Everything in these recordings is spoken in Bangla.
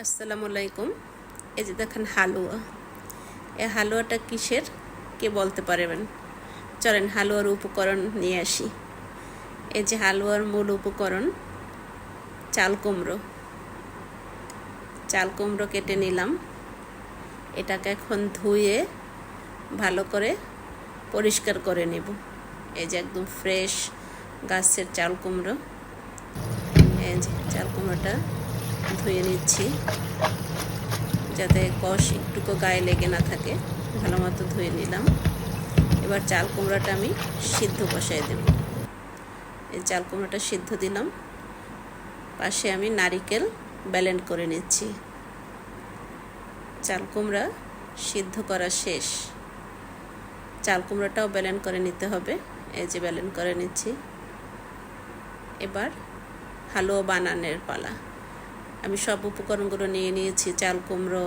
আসসালামু আলাইকুম। এই যে দেখেন হালুয়া। এই হালুয়াটা কিসের? কে বলতে পারবেন? চলেন হালুয়ার উপকরণ নিয়ে আসি। এই যে হালুয়ার মূল উপকরণ, চাল কুমড়ো। চাল কুমড়ো কেটে নিলাম। এটাকে এখন ধুয়ে ভালো করে পরিষ্কার করে নেব। এই যে একদম ফ্রেশ গাছের চাল কুমড়ো। এই যে চাল কুমড়োটা ধুয়ে নিচ্ছি, যাতে কষ একটুকু গায়ে লেগে না থাকে। ভালো মতো ধুয়ে নিলাম। এবার চাল কুমড়োটা আমি সিদ্ধ বসাই দেব। এই চাল কুমড়োটা সিদ্ধ দিলাম। পাশে আমি নারিকেল ব্যালেন্ড করে নিচ্ছি। চাল কুমড়া সিদ্ধ করা শেষ। চাল কুমড়োটাও ব্যালেন্ড করে নিতে হবে। এই যে ব্যালেন্ড করে নিচ্ছি। এবার হালুয়া বানানোর পালা। আমি সব উপকরণগুলো নিয়ে নিয়েছি, চাল কুমড়ো,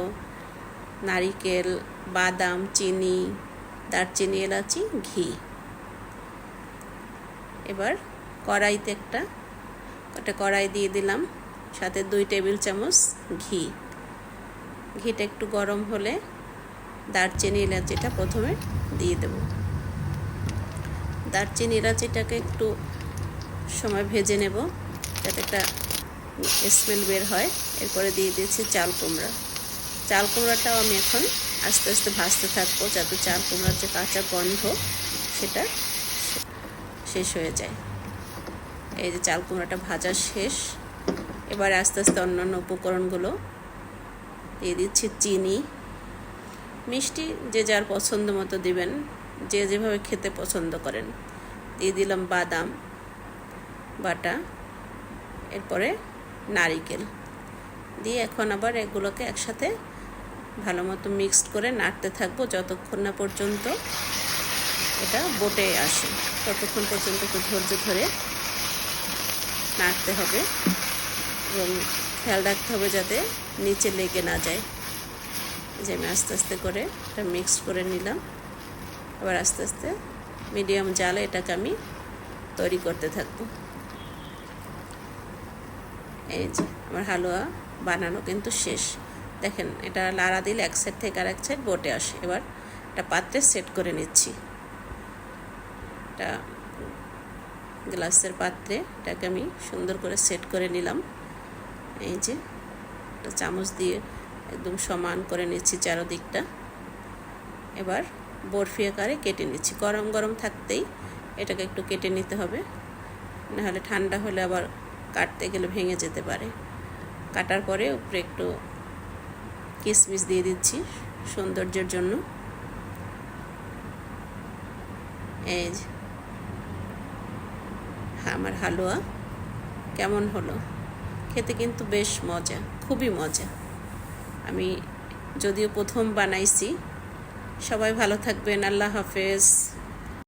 নারিকেল, বাদাম, চিনি, দারচিনি, এলাচি, ঘি। এবার কড়াইতে একটা একটা কড়াই দিয়ে দিলাম, সাথে দুই টেবিল চামচ ঘি। ঘিটা একটু গরম হলে দারচিনি, এলাচিটা প্রথমে দিয়ে দেব। দারচিনি, এলাচিটাকে একটু সময় ভেজে নেব, যাতে একটা স্মেল বের হয়। এরপরে দিয়ে দিয়েছি চাল কুমড়া। চাল কুমড়াটাও আমি এখন আস্তে আস্তে ভাজতে থাকব যাতে চাল কুমড়ার যে কাঁচা গন্ধ সেটা শেষ হয়ে যায়। এই যে চাল কুমড়াটা ভাজা শেষ। এবার আস্তে আস্তে অন্যান্য উপকরণগুলো দিয়ে দিচ্ছি চিনি। মিষ্টি যে যার পছন্দ মতো দিবেন, যে যেভাবে খেতে পছন্দ করেন। দিয়ে দিলাম বাদাম, বাটা। এরপরে নারিকেল। দিয়ে এখন আবার এগুলোকে একসাথে ভালো মতো মিক্সড করে নাড়তে থাকব যতক্ষণ না পর্যন্ত এটা বোটে আসে। ততক্ষণ পর্যন্ত একটু ধৈর্য ধরে নাড়তে হবে এবং খেয়াল রাখতে হবে যাতে নিচে লেগে না যায়। যে আমি আস্তে আস্তে করে এটা মিক্সড করে নিলাম। আবার আস্তে আস্তে মিডিয়াম জালে এটাকে আমি তৈরি করতে থাকব। এই যে, আমার হালুয়া বানানো কিন্তু শেষ। দেখেন, এটা লাড়া দিলে এক সাইড থেকে আর এক সাইড বটে আসে। এবার একটা পাত্রে সেট করে নিচ্ছি। এটা গ্লাসের পাত্রে এটাকে আমি সুন্দর করে সেট করে নিলাম। এই যে, একটা চামচ দিয়ে একদম সমান করে নিচ্ছি চারোদিকটা। এবার বরফি আকারে কেটে নিচ্ছি। গরম গরম থাকতেই এটাকে একটু কেটে নিতে হবে। নাহলে ঠান্ডা হলে আবার কাটতে গেলে ভেঙে যেতে পারে। কাটার পরে উপরে একটু কিশমিশ দিয়ে দিচ্ছি সৌন্দর্যের জন্য। এই আমার হালুয়া কেমন হলো? খেতে কিন্তু বেশ মজা, খুবই মজা। আমি যদিও প্রথম বানাইছি। সবাই ভালো থাকবেন, আল্লাহ হাফেজ।